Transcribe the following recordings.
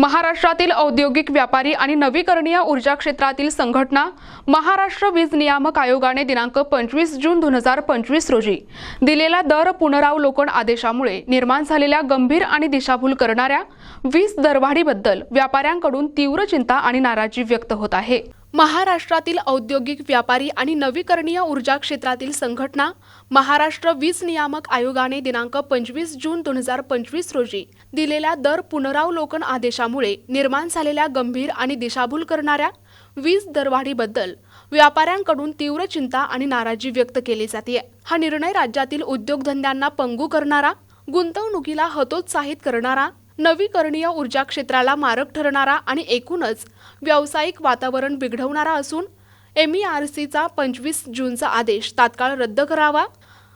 महाराष्ट्रातील औद्योगिक व्यापारी आणि नवीकरणीय ऊर्जा क्षेत्रातील संघटना महाराष्ट्र वीज नियामक आयोगाने दिनांक पंचवीस जून दोन हजार पंचवीस रोजी दिलेल्या दर पुनरावलोकन आदेशामुळे निर्माण झालेल्या गंभीर आणि दिशाभूल करणाऱ्या वीज दरवाढीबद्दल व्यापाऱ्यांकडून तीव्र चिंता आणि नाराजी व्यक्त होत आहे. महाराष्ट्रातील औद्योगिक व्यापारी आणि नवीकरणीय ऊर्जा क्षेत्रातील संघटना महाराष्ट्र वीज नियामक आयोगाने दिनांक पंचवीस जून दोन हजार पंचवीस रोजी दिलेल्या दर पुनरावलोकन आदेशामुळे निर्माण झालेल्या गंभीर आणि दिशाभूल करणाऱ्या वीज दरवाढीबद्दल व्यापाऱ्यांकडून तीव्र चिंता आणि नाराजी व्यक्त केली जाते. हा निर्णय राज्यातील उद्योगधंद्यांना पंगू करणारा गुंतवणुकीला हतोत्साहित करणारा नवीकरणीय ऊर्जा क्षेत्राला मारक ठरणारा आणि एकूणच व्यावसायिक वातावरण बिघडवणारा असून एम ई आर सीचा पंचवीस जूनचा आदेश तात्काळ रद्द करावा.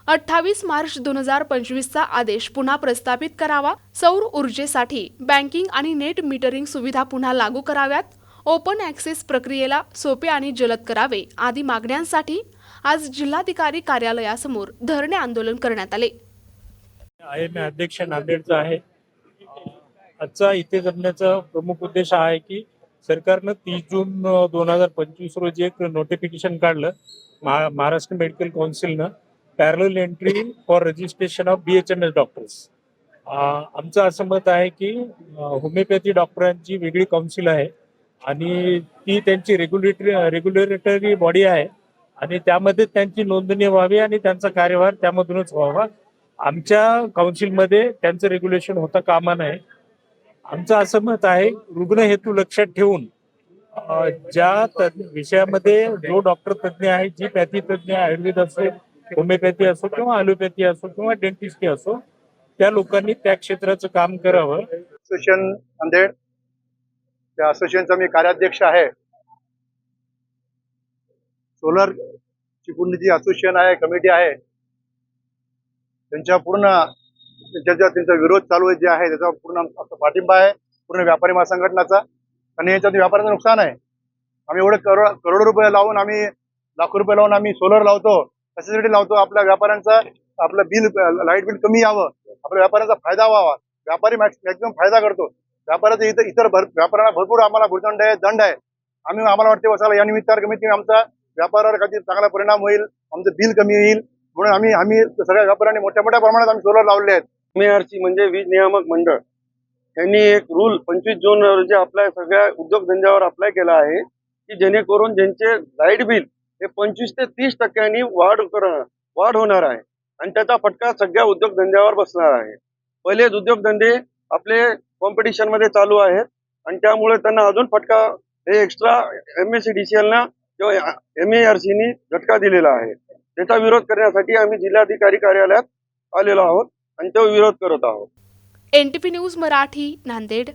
अठ्ठावीस मार्च दोन हजार पंचवीसचा आदेश पुन्हा प्रस्थापित करावा. सौर ऊर्जेसाठी बँकिंग आणि नेट मीटरिंग सुविधा पुन्हा लागू कराव्यात. ओपन ॲक्सेस प्रक्रियेला सोपे आणि जलद करावे आदी मागण्यांसाठी आज जिल्हाधिकारी कार्यालयासमोर धरणे आंदोलन करण्यात आले. आहे मी अध्यक्ष नांदेडचा आहे. आजचा इथे जमण्याचा प्रमुख उद्देश हा आहे की सरकारनं तीस जून दोन हजार पंचवीस रोजी एक नोटिफिकेशन काढलं. Maharashtra medical काउन्सिलनं parallel entry for registration of B H M S doctors आमचं असं मत आहे की होमिओपॅथी डॉक्टरांची वेगळी काउन्सिल आहे आणि ती त्यांची रेग्युलेटरी रेग्युलेटरी बॉडी आहे आणि त्यामध्ये त्यांची नोंदणी व्हावी आणि त्यांचा कार्यभार त्यामधूनच व्हावा. आमच्या काउन्सिलमध्ये त्यांचं रेग्युलेशन होता कामा नये. आमचं असं मत आहे रुग्ण हेतू लक्षात ठेवून ज्या विषयामध्ये जो डॉक्टर तज्ञ आहे जी पॅथी तज्ञ आयुर्वेद असो होमिओपॅथी असो किंवा ॲलोपॅथी असो किंवा डेंटिस्टी असो त्या लोकांनी त्या क्षेत्राचं काम करावं. असोसिएशन नांदेड त्या असोसिएशनचा मी कार्याध्यक्ष आहे. सोलर ची जी असोसिएशन आहे कमिटी आहे. त्यांच्या पूर्ण ज्याच्या त्यांचा विरोध चालू आहे जे आहे त्याचा पूर्ण आमचा पाठिंबा आहे पूर्ण व्यापारी महासंघटनाचा. आणि याच्यात व्यापाऱ्याचं नुकसान आहे. आम्ही एवढे करोड करोडो रुपये लावून आम्ही लाखो रुपये लावून आम्ही सोलर लावतो. कशासाठी लावतो. आपल्या व्यापाऱ्यांचा आपलं बिल लाइट बिल कमी यावं. आपल्या व्यापाऱ्यांचा फायदा व्हावा. व्यापारी मॅक्सिमम फायदा करतो. व्यापाराचे इतर इतर भर व्यापाऱ्यांना भरपूर आम्हाला भूदंड आहे दंड आहे. आम्ही आम्हाला वाटते वसाला या निमित्त कमीत कमी आमचा व्यापारावर काहीतरी चांगला परिणाम होईल आमचं बिल कमी येईल. म्हणून आम्ही आम्ही सगळ्या व्यापाऱ्यांनी मोठ्या मोठ्या प्रमाणात आम्ही सोलर लावले आहेत. एमएआरसी म्हणजे वीज नियामक मंडळ. यांनी एक रूल पंचवीस जून रोजी आपल्या सगळ्या उद्योगधंद्यावर अप्लाय केला आहे की जेणेकरून ज्यांचे लाइट बिल हे पंचवीस ते तीस टक्क्यांनी वाढ कर- वाढ होणार आहे. आणि त्याचा फटका सगळ्या उद्योगधंद्यावर बसणार आहे. पहिलेच उद्योगधंदे आपले कॉम्पिटिशनमध्ये चालू आहेत आणि त्यामुळे त्यांना अजून फटका हे extra M S C D C Elna किंवा एम ए आर सीनी झटका दिलेला आहे. त्याचा विरोध करण्यासाठी आम्ही जिल्हाधिकारी कार्यालयात आलेलो आहोत. आणि तो विरोध करत आहोत. NTP news Marathi Nanded.